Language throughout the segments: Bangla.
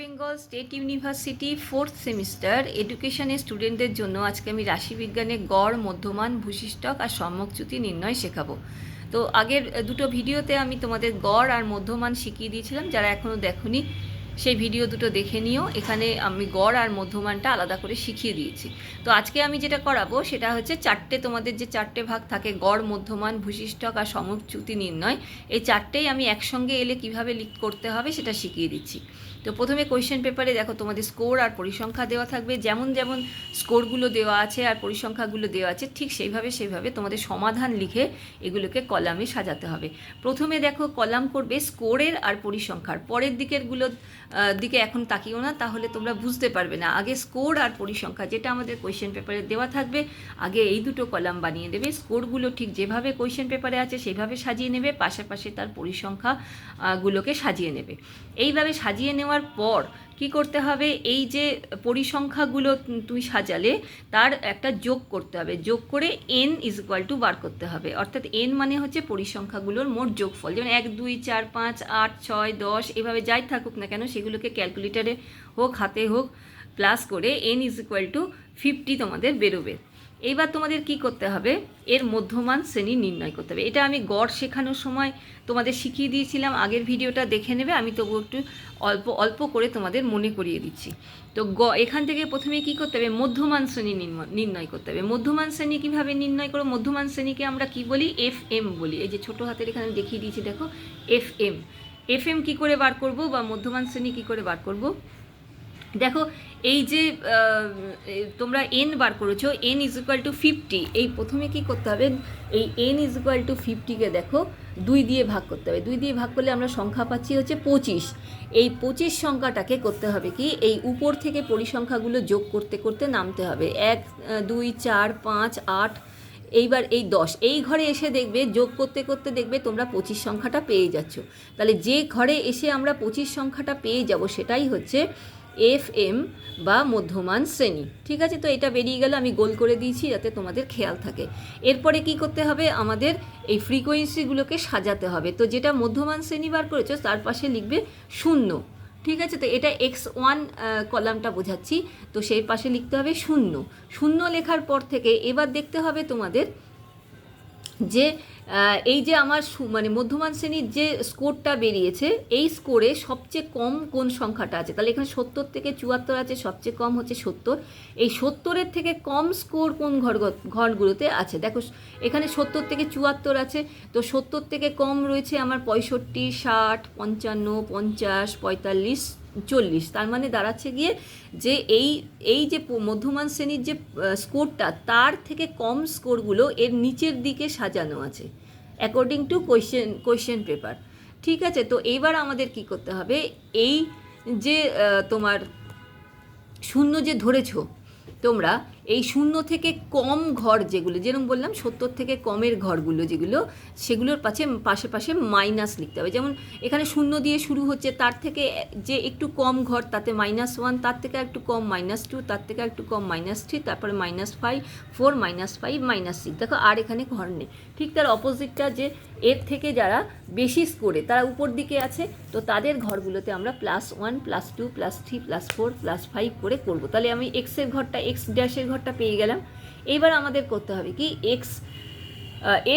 Bengal state university fourth semester এডুকেশনের স্টুডেন্টদের জন্য আজকে আমি রাশিবিজ্ঞানে গড়, মধ্যমান ভূশিষ্টক আর সম্মুখচ্যুতি নির্ণয় শেখাবো। তো আগের দুটো ভিডিওতে আমি তোমাদের গড় আর মধ্যমান শিখিয়ে দিয়েছিলাম, যারা এখনও দেখোনি সেই ভিডিও দুটো দেখে নিও। এখানে আমি গড় আর মধ্যমানটা আলাদা করে শিখিয়ে দিয়েছি। তো আজকে আমি যেটা করাবো, সেটা হচ্ছে চারটে, তোমাদের যে চারটে ভাগ থাকে, গড়, মধ্যমান ভূশিষ্টক আর সমচ্যুতি নির্ণয়, এই চারটেই আমি একসঙ্গে এলে কীভাবে লিখ করতে হবে সেটা শিখিয়ে দিচ্ছি। তো প্রথমে কোয়েশ্চেন পেপারে দেখো, তোমাদের স্কোর আর পরিসংখ্যা দেওয়া থাকবে। যেমন যেমন স্কোরগুলো দেওয়া আছে আর পরিসংখ্যাগুলো দেওয়া আছে, ঠিক সেইভাবে সেইভাবে তোমাদের সমাধান লিখে এগুলোকে কলামে সাজাতে হবে। প্রথমে দেখো, কলাম করবে স্কোরের আর পরিসংখ্যার। পরের দিকেরগুলো দিকে এখন তাকিও না, তাহলে তোমরা বুঝতে পারবে না। আগে স্কোর আর পরিসংখ্যা, যেটা আমাদের কোয়েশ্চেন পেপারে দেওয়া থাকবে, আগে এই দুটো কলাম বানিয়ে দেবে। স্কোরগুলো ঠিক যেভাবে কোয়েশ্চেন পেপারে আছে, সেভাবে সাজিয়ে নেবে, পাশাপাশি তার পরিসংখ্যাগুলোকে গুলোকে সাজিয়ে নেবে। এইভাবে সাজিয়ে নেওয়ার পর কি করতে হবে? এই যে পরিসংখ্যাগুলো তুমি সাজালে, তার একটা যোগ করতে হবে। যোগ করে এন ইজ ইকুয়াল টু বার করতে হবে। অর্থাৎ এন মানে হচ্ছে পরিসংখ্যাগুলোর মোট যোগফল। যেমন এক, দুই, চার, পাঁচ, আট, ছয়, দশ, এভাবে যাই থাকুক না কেন, সেগুলোকে ক্যালকুলেটারে হোক, হাতে হোক প্লাস করে N is equal to fifty তোমাদের বেরোবে। এইবার তোমাদের কি করতে হবে? এর মধ্যমান শ্রেণি নির্ণয় করতে হবে। এটা আমি গড় শেখানোর সময় তোমাদের শিখিয়ে দিয়েছিলাম, আগের ভিডিওটা দেখে নেবে, আমি তবু একটু অল্প অল্প করে তোমাদের মনে করিয়ে দিচ্ছি। তো গ, এখান থেকে প্রথমে কি করতে হবে? মধ্যমান শ্রেণি নির্ণয় করতে হবে। মধ্যমান শ্রেণি কীভাবে নির্ণয় করো মধ্যমান শ্রেণীকে আমরা কি বলি? এফ এম বলি। এই যে ছোটো হাতের এখানে দেখিয়ে দিয়েছি, দেখো। এফ এম এফ এম কী করে বার করব বা মধ্যমান শ্রেণি কী করে বার করব? দেখো, এই যে তোমরা এন বার করেছ N is equal to fifty এই প্রথমে কি করতে হবে? এই এন ইজ ইকুয়াল টু ফিফটিকে দেখো, দুই দিয়ে ভাগ করতে হবে। দুই দিয়ে ভাগ করলে আমরা সংখ্যা পাচ্ছি হচ্ছে পঁচিশ। এই পঁচিশ সংখ্যাটাকে করতে হবে কি? এই উপর থেকে পরিসংখ্যাগুলো যোগ করতে করতে নামতে হবে। এক দুই, চার, পাঁচ, আট, এইবার এই দশ। এই ঘরে এসে দেখবে, যোগ করতে করতে দেখবে তোমরা পঁচিশ সংখ্যাটা পেয়ে যাচ্ছ। তাহলে যে ঘরে এসে আমরা পঁচিশ সংখ্যাটা পেয়ে যাব সেটাই হচ্ছে এফ এম বা মধ্যমান শ্রেণি। ঠিক আছে? তো এটা বেরিয়ে গেল, আমি গোল করে দিয়েছি যাতে তোমাদের খেয়াল থাকে। এরপরে কি করতে হবে? আমাদের এই ফ্রিকোয়েন্সিগুলোকে সাজাতে হবে। তো যেটা মধ্যমান শ্রেণি বার করেছ, তার পাশে লিখবে শূন্য। ঠিক আছে? তো এটা এক্স ওয়ান কলামটা বোঝাচ্ছি। তো সেই পাশে লিখতে হবে শূন্য। শূন্য লেখার পর থেকে এবার দেখতে হবে তোমাদের যে এই যে আমার মানে মধ্যমান শ্রেণির যে স্কোরটা বেরিয়েছে, এই স্কোরে সবচেয়ে কম কোন সংখ্যাটা আছে? তাহলে এখানে সত্তর থেকে চুয়াত্তর আছে, সবচেয়ে কম হচ্ছে সত্তর। এই সত্তরের থেকে কম স্কোর কোন ঘর ঘরগুলোতে আছে? দেখো, এখানে সত্তর থেকে চুয়াত্তর আছে, তো সত্তর থেকে কম রয়েছে আমার পঁয়ষট্টি, ষাট, পঞ্চান্ন, পঞ্চাশ, পঁয়তাল্লিশ চল্লিশ, তার মানে দাঁড়াচ্ছে গিয়ে যে এই এই যে মধ্যমান শ্রেণির যে স্কোরটা, তার থেকে কম স্কোরগুলো এর নিচের দিকে সাজানো আছে according to question question paper ঠিক আছে, তো এইবার আমাদের কি করতে হবে? এই যে তোমার শূন্য যে ধরেছো তোমরা এই শূন্য থেকে কম ঘর যেগুলো, যেরকম বললাম, সত্তর থেকে কমের ঘরগুলো যেগুলো, সেগুলোর পাশে পাশে পাশে মাইনাস লিখতে হবে। যেমন এখানে শূন্য দিয়ে শুরু হচ্ছে, তার থেকে যে একটু কম ঘর, তাতে মাইনাস ওয়ান তার থেকে একটু কম মাইনাস টু তার থেকে একটু কম মাইনাস থ্রি তারপরে minus five four minus five minus six দেখো, আর এখানে ঘর নেই। ঠিক তার অপোজিটটা যে এর থেকে যারা বেশি স্কোরে তারা উপর দিকে আছে, তো তাদের ঘরগুলোতে আমরা plus one plus two plus three plus four plus five করে করব। তাহলে আমি এক্সের ঘরটা এক্স ড্যাশের ঘরটা পেয়ে গেলাম। এইবার আমাদের করতে হবে কি? এক্স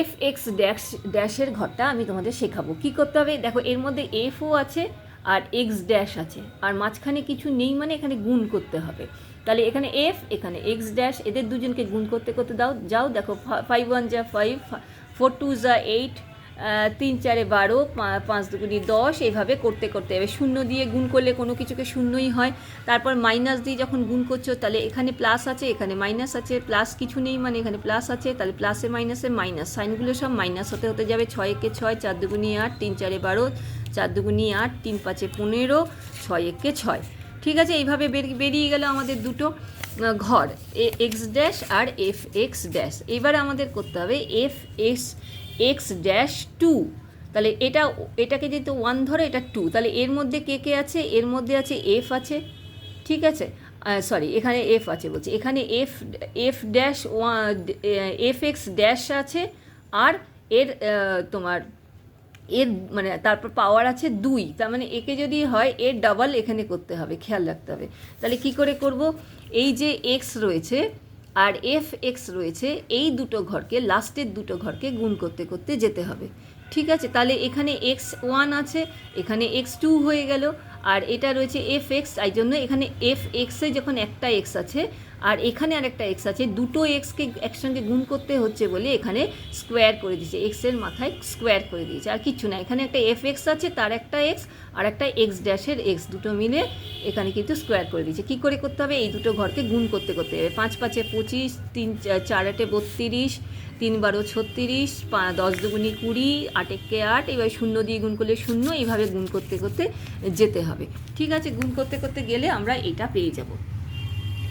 এফ এক্স ড্যাশ ড্যাশের ঘরটা আমি তোমাদের শেখাবো। কি করতে হবে? দেখো, এর মধ্যে এফও আছে আর এক্স ড্যাশ আছে। আর মাঝখানে কিছু নেই মানে এখানে গুণ করতে হবে। তাহলে এখানে এফ এখানে এক্স ড্যাশ এদের দুজনকে গুণ করতে করতে দাও। যাও দেখো ফাইভ ওয়ান যা ফাইভ ফোর টু যা এইট তিন চারে বারো পাঁচ দুগুনি দশ এইভাবে করতে করতে। হবে শূন্য দিয়ে গুণ করলে কোনো কিছুকে শূন্যই হয়। তারপর মাইনাস দিয়ে যখন গুণ করছ, তাহলে এখানে প্লাস আছে, এখানে মাইনাস আছে প্লাস কিছু নেই মানে এখানে প্লাস আছে, তাহলে প্লাসে মাইনাসে মাইনাস সাইনগুলো সব মাইনাস হতে হতে যাবে ছয় একে ছয়, চার দুগুনি আট, তিন চারে বারো, চার দুগুনি আট, তিন পাঁচে পনেরো, ছয় একে ছয়। ঠিক আছে, এইভাবে বের- বেরিয়ে গেল আমাদের দুটো ঘর, এ, এক্স ড্যাশ আর এফ এক্স ড্যাশ এবার আমাদের করতে হবে F X X dash two তাহলে এটা, এটাকে যেহেতু ওয়ান ধরে, এটা টু তাহলে এর মধ্যে কে কে আছে? এর মধ্যে আছে এফ আছে। ঠিক আছে? সরি এখানে এফ আছে বলছি। এখানে F F dash one F X dash আছে, আর এর তোমার এর মানে তারপর পাওয়ার আছে দুই। তার মানে একে যদি হয়, এর ডাবল এখানে করতে হবে, খেয়াল রাখতে হবে। তাহলে কি করে করব? এই যে এক্স রয়েছে আর এফ এক্স রয়েছে, এই দুটো ঘরকে, লাস্টের দুটো ঘরকে গুণ করতে করতে যেতে হবে। ঠিক আছে? তাহলে এখানে এক্স ওয়ান আছে, এখানে এক্স টু হয়ে গেল, আর এটা রয়েছে এফ এক্স তাই জন্য এখানে এফ এক্সে যখন একটা এক্স আছে আর এখানে আর একটা এক্স আছে, দুটো এক্সকে একসঙ্গে গুণ করতে হচ্ছে বলে এখানে স্কোয়ার করে দিয়েছে এক্সের মাথায় স্কোয়ার করে দিয়েছে, আর কিচ্ছু না, এখানে একটা এফ এক্স আছে, তার একটা এক্স আর একটা এক্স ড্যাশের এক্স দুটো মিলে এখানে কিন্তু স্কোয়ার করে দিয়েছে। কী করে করতে হবে? এই দুটো ঘরকে গুণ করতে করতে হবে। পাঁচ পাঁচে পঁচিশ, তিন চার আটে বত্রিশ, তিন বারো ছত্রিশ দশ দুগুনি কুড়ি আট আটেককে আট, এবার শূন্য দিয়ে গুণ করলে শূন্য, এইভাবে গুণ করতে করতে যেতে হবে। ঠিক আছে, গুণ করতে করতে গেলে আমরা এটা পেয়ে যাব।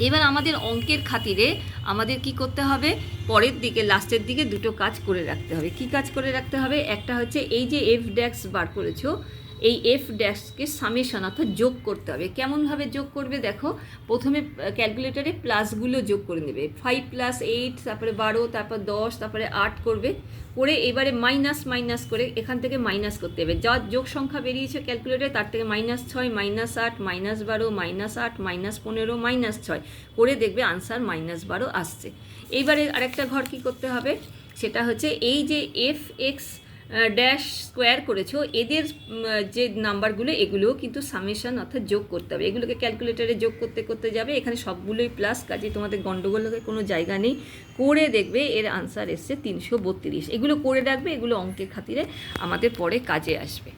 এবার আমাদের অঙ্কের খাতিরে আমাদের কি করতে হবে? পরের দিকে, লাস্টের দিকে দুটো কাজ করে রাখতে হবে। কি কাজ করে রাখতে হবে? একটা হচ্ছে এই যে এফ ড্যাক্স বার করেছ এই এফ ড্যাক্সকে সামেশন অর্থাৎ যোগ করতে হবে। কেমনভাবে যোগ করবে দেখো, প্রথমে ক্যালকুলেটারে প্লাসগুলো যোগ করে নেবে। ফাইভ প্লাস এইট তারপরে বারো, তারপর দশ, তারপরে আট করবে। করে এবারে মাইনাস মাইনাস করে এখান থেকে মাইনাস করতে হবে। যা যোগ সংখ্যা বেরিয়েছে ক্যালকুলেটারে তার থেকে মাইনাস ছয় মাইনাস আট মাইনাস বারো মাইনাস আট মাইনাস পনেরো মাইনাস ছয়। করে দেখবে আনসার মাইনাস বারো আসছে। এইবারে আরেকটা ঘর কি করতে হবে? সেটা হচ্ছে এই যে এফ এক্স ড্যাশ স্কোয়ার করেছ, এদের যে নাম্বারগুলো এগুলোও কিন্তু সামেশন অর্থাৎ যোগ করতে হবে। এগুলোকে ক্যালকুলেটারে যোগ করতে করতে যাবে। এখানে সবগুলোই প্লাস কাজে তোমাদের গণ্ডগোলের কোনো জায়গা নেই। করে দেখবে, এর আনসার এসছে তিনশো বত্রিশ। এগুলো করে রাখবে, এগুলো অঙ্কের খাতিরে আমাদের পরে কাজে আসবে।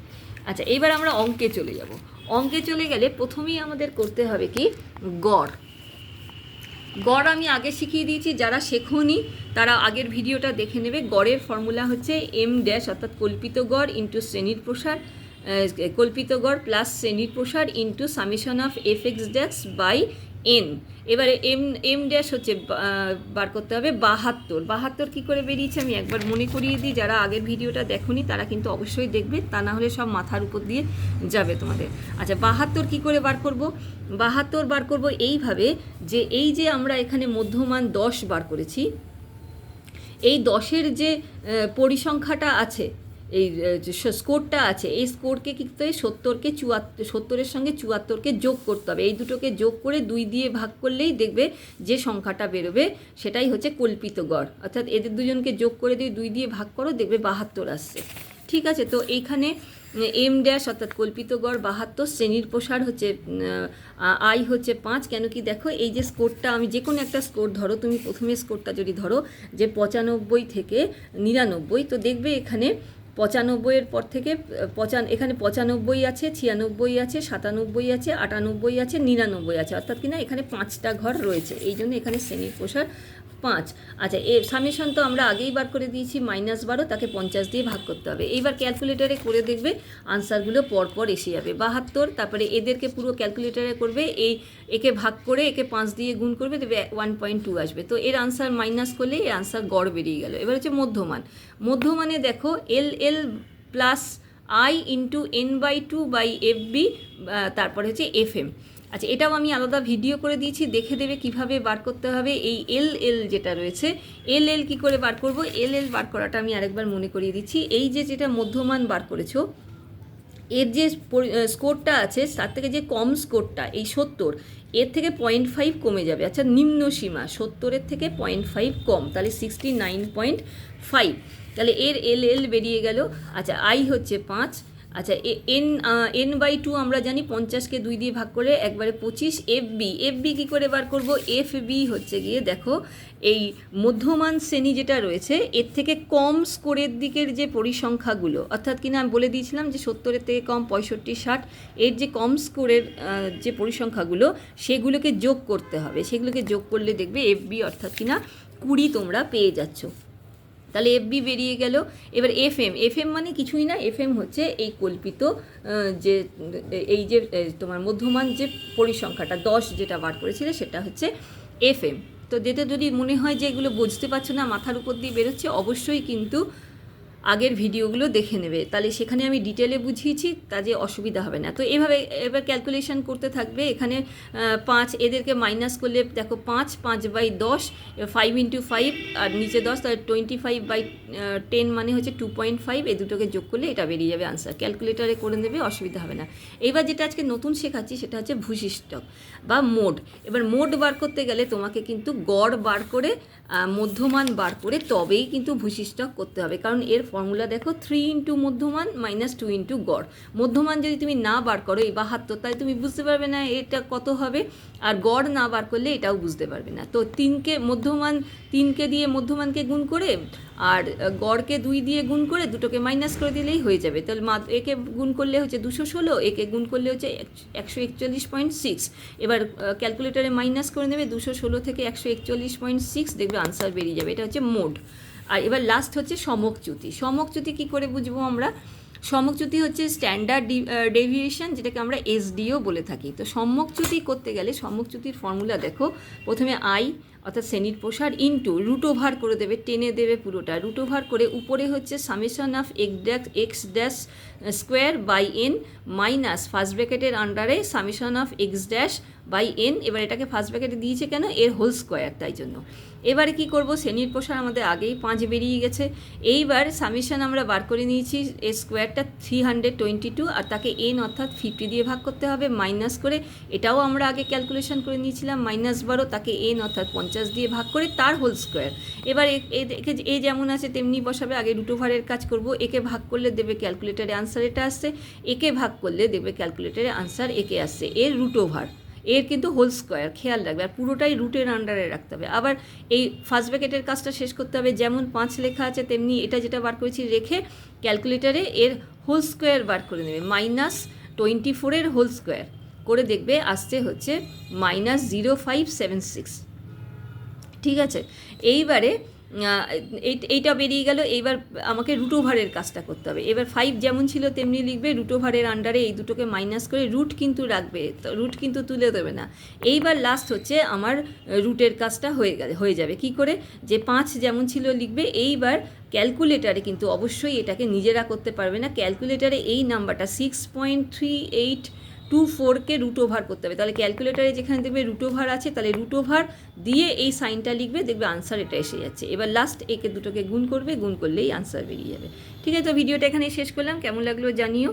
আচ্ছা এবার আমরা অঙ্কে চলে যাব। অঙ্কে চলে গেলে প্রথমেই আমাদের করতে হবে কি? গড়। গড় আমি আগে শিখিয়ে দিয়েছি, যারা শেখনি তারা আগের ভিডিওটা দেখে নেবে। গড়ের ফর্মুলা হচ্ছে এম ড্যাশ অর্থাৎ কল্পিত গড় ইন্টু শ্রেণির প্রসার কল্পিত গড় প্লাস শ্রেণির প্রসার into summation of F X dash by N এবারে এম এম ড্যাশ হচ্ছে বার করতে হবে বাহাত্তর। বাহাত্তর কী করে বেরিয়েছে আমি একবার মনে করিয়ে দিই। যারা আগের ভিডিওটা দেখোনি, তারা কিন্তু অবশ্যই দেখবে। তা না হলে সব মাথার উপর দিয়ে যাবে তোমাদের। আচ্ছা বাহাত্তর কী করে বার করব? বাহাত্তর বার করব এইভাবে যে এই যে আমরা এখানে মধ্যমান দশ বার করেছি, এই দশের যে পরিসংখ্যাটা আছে এই স্কোরটা আছে, এই স্কোরকে কী করতে হবে সত্তরকে চুয়াত্তর সত্তরের সঙ্গে চুয়াত্তরকে যোগ করতে হবে। এই দুটোকে যোগ করে দুই দিয়ে ভাগ করলেই দেখবে যে সংখ্যাটা বেরোবে, সেটাই হচ্ছে কল্পিত গড়। অর্থাৎ এদের দুজনকে যোগ করে দিয়ে দুই দিয়ে ভাগ করো, দেখবে বাহাত্তর আসছে। ঠিক আছে, তো এইখানে এম ড্যাশ অর্থাৎ কল্পিত গড় বাহাত্তর, শ্রেণির প্রসার হচ্ছে আই হচ্ছে পাঁচ। কেন কি দেখো, এই যে স্কোরটা আমি যে কোনো একটা স্কোর ধরো, তুমি প্রথমে স্কোরটা যদি ধরো, যে পঁচানব্বই থেকে নিরানব্বই, তো দেখবে এখানে পঁচানব্বইয়ের পর থেকে পঁচান এখানে পঁচানব্বই আছে, ছিয়ানব্বই আছে, সাতানব্বই আছে, আটানব্বই আছে, নিরানব্বই আছে। অর্থাৎ কিনা এখানে পাঁচটা ঘর রয়েছে। এই জন্য এখানে শ্রেণির প্রসার পাঁচ। আচ্ছা এ সামেশন তো আমরা আগেই বার করে দিয়েছি মাইনাস বারো, তাকে পঞ্চাশ দিয়ে ভাগ করতে হবে। এইবার ক্যালকুলেটারে করে দেখবে আনসারগুলো পরপর এসে যাবে। বাহাত্তর, তারপরে এদেরকে পুরো ক্যালকুলেটারে করবে, এই একে ভাগ করে একে পাঁচ দিয়ে গুণ করবে দেবে ওয়ান পয়েন্ট টু আসবে। তো এর আনসার মাইনাস করলে এর আনসার গড় বেরিয়ে গেল। এবার হচ্ছে মধ্যমান। মধ্যমানে দেখো L L plus I into N by two by F B তারপরে হচ্ছে এফ এম আচ্ছা এটাও আমি আলাদা ভিডিও করে দিয়েছি, দেখে দেবে কীভাবে বার করতে হবে। এই এল এল যেটা রয়েছে, এল এল কী করে বার করব? এল এল বার করাটা আমি আরেকবার মনে করিয়ে দিচ্ছি। এই যে যেটা মধ্যমান বার করেছ, এর যে স্কোরটা আছে, তার থেকে যে কম স্কোরটা এই সত্তর, এর থেকে পয়েন্ট ফাইভ কমে যাবে। আচ্ছা নিম্ন সীমা, সত্তরের থেকে পয়েন্ট ফাইভ কম, তাহলে সিক্সটি নাইন পয়েন্ট ফাইভ তাহলে এর এল এল বেরিয়ে গেল। আচ্ছা আই হচ্ছে পাঁচ আচ্ছা এন এন বাই টু আমরা জানি পঞ্চাশকে দুই দিয়ে ভাগ করে একবারে পঁচিশ, এফ বি। এফ বি কী করে বার করব? এফ বি হচ্ছে গিয়ে দেখো, এই মধ্যমান শ্রেণি যেটা রয়েছে, এর থেকে কম স্কোরের দিকের যে পরিসংখ্যাগুলো, অর্থাৎ কিনা আমি বলে দিয়েছিলাম যে সত্তরের থেকে কম, পঁয়ষট্টি, ষাট, এর যে কম স্কোরের যে পরিসংখ্যাগুলো, সেগুলোকে যোগ করতে হবে। সেগুলোকে যোগ করলে দেখবে এফ বি অর্থাৎ কিনা কুড়ি তোমরা পেয়ে যাচ্ছ। তাহলে এফ বি বেরিয়ে গেল। এবার এফ এম এফ এম মানে কিছুই না এফ এম হচ্ছে এই কল্পিত যে, এই যে তোমার মধ্যমান যে পরিসংখ্যাটা, দশ যেটা বার করেছিল সেটা হচ্ছে এফ এম তো যেতে যদি মনে হয় যে এগুলো বুঝতে পারছ না, মাথার উপর দিয়ে বেরোচ্ছে, অবশ্যই কিন্তু আগের ভিডিওগুলো দেখে নেবে। তাহলে সেখানে আমি ডিটেলে বুঝিয়েছি কাজে অসুবিধা হবে না। তো এভাবে, এবার ক্যালকুলেশন করতে থাকবে, এখানে পাঁচ, এদেরকে মাইনাস করলে, দেখো পাঁচ পাঁচ বাই দশ ফাইভ ইন্টু ফাইভ আর নিচে দশ, তাহলে টোয়েন্টি ফাইভ বাই টেন মানে হচ্ছে টু পয়েন্ট ফাইভ এই দুটোকে যোগ করলে এটা বেরিয়ে যাবে আনসার ক্যালকুলেটারে করে নেবে, অসুবিধা হবে না। এবার যেটা আজকে নতুন শেখাচ্ছি, সেটা হচ্ছে ভূশিষ্টক বা মোড। এবার মোড বার করতে গেলে তোমাকে কিন্তু গড় বার করে মধ্যমান বার করে তবেই কিন্তু ভূশিষ্টক করতে হবে। কারণ এর ফর্মুলা দেখো থ্রি ইন্টু মধ্যমান মাইনাস টু ইন্টু গড়। মধ্যমান যদি তুমি না বার করো, এই বাহাত্তর তাই তুমি বুঝতে পারবে না এটা কত হবে, আর গড় না বার করলে এটাও বুঝতে পারবে না। তো তিনকে মধ্যমান, তিনকে দিয়ে মধ্যমানকে গুণ করে আর গড়কে দুই দিয়ে গুণ করে দুটোকে মাইনাস করে দিলেই হয়ে যাবে। তাহলে মা, একে গুণ করলে হচ্ছে দুশো ষোলো, একে গুণ করলে হচ্ছে একশো একচল্লিশ পয়েন্ট সিক্স এবার ক্যালকুলেটারে মাইনাস করে নেবে দুশো ষোলো থেকে একশো একচল্লিশ পয়েন্ট সিক্স দেখবে আনসার বেরিয়ে যাবে। এটা হচ্ছে মোড। আর এবার লাস্ট হচ্ছে সমকচ্যুতি। সমকচ্যুতি কী করে বুঝব আমরা? সমকচ্যুতি হচ্ছে স্ট্যান্ডার্ড ডেভিয়েশন যেটাকে আমরা এসডিও বলে থাকি। তো সম্মুখচ্যুতি করতে গেলে সম্মুখচ্যুতির ফর্মুলা দেখো, প্রথমে আই অর্থাৎ শ্রেণির প্রসার ইন্টু রুট ওভার করে দেবে, টেনে দেবে পুরোটা। রুট ওভার করে উপরে হচ্ছে summation of X X dash square by N minus first ব্র্যাকেটের আন্ডারে summation of X dash by N এবার এটাকে ফার্স্ট ব্র্যাকেটে দিয়েছে কেন? এর হোল স্কোয়ার তাই জন্য। এবারে কি করব? শ্রেণির প্রসার আমাদের আগেই পাঁচ বেরিয়ে গেছে। এইবার সামেশন আমরা বার করে নিয়েছি। এর স্কোয়ারটা থ্রি হান্ড্রেড টোয়েন্টি টু আর তাকে এন অর্থাৎ ফিফটি দিয়ে ভাগ করতে হবে মাইনাস করে। এটাও আমরা আগে ক্যালকুলেশন করে নিয়েছিলাম মাইনাস বারো, তাকে এন অর্থাৎ পঞ্চাশ দিয়ে ভাগ করে তার হোল স্কোয়ার এবার এ- এ- এ যেমন আছে, তেমনি বসাবে। আগে রুট ওভারের কাজ করব। একে ভাগ করলে দেবে ক্যালকুলেটারে আনসার এটা আসছে। একে ভাগ করলে দেবে ক্যালকুলেটারে আনসার একে আসছে। এর রুট ওভার এর কিন্তু হোল স্কোয়ার খেয়াল রাখবে, আর পুরোটাই রুটের আন্ডারে রাখতে হবে। আবার এই ফার্স্ট ব্র্যাকেটের কাজটা শেষ করতে হবে, যেমন পাঁচ লেখা আছে, তেমনি এটা যেটা বার করেছি রেখে ক্যালকুলেটারে এর হোল স্কোয়ার বার করে নেবে। মাইনাস টোয়েন্টি ফোরের হোল স্কোয়ার করে দেখবে, আসছে হচ্ছে minus zero five seven six ঠিক আছে? এইবারে এইটা বেরিয়ে গেল, এইবার আমাকে রুট ওভারের কাজটা করতে হবে। এবার ফাইভ যেমন ছিল তেমনি লিখবে রুট ওভারের আন্ডারে এই দুটোকে মাইনাস করে রুট কিন্তু রাখবে রুট কিন্তু তুলে দেবে না। এইবার লাস্ট হচ্ছে আমার রুটের কাজটা হয়ে গেলে, হয়ে যাবে। কি করে? যে পাঁচ যেমন ছিল লিখবে, এইবার ক্যালকুলেটারে কিন্তু অবশ্যই এটাকে নিজেরা করতে পারবে না। ক্যালকুলেটারে এই নাম্বারটা six point three eight two ফোরকে রুট ওভার করতে হবে। তাহলে ক্যালকুলেটারে যেখানে দেখবে রুট ওভার আছে, তাহলে রুট ওভার দিয়ে এই সাইনটা লিখবে, দেখবে আনসার এটা এসে যাচ্ছে। এবার লাস্ট একে দুটোকে গুণ করবে, গুণ করলেই আনসার বেরিয়ে যাবে। ঠিক আছে, তো ভিডিওটা এখানেই শেষ করলাম। কেমন লাগল জানিও।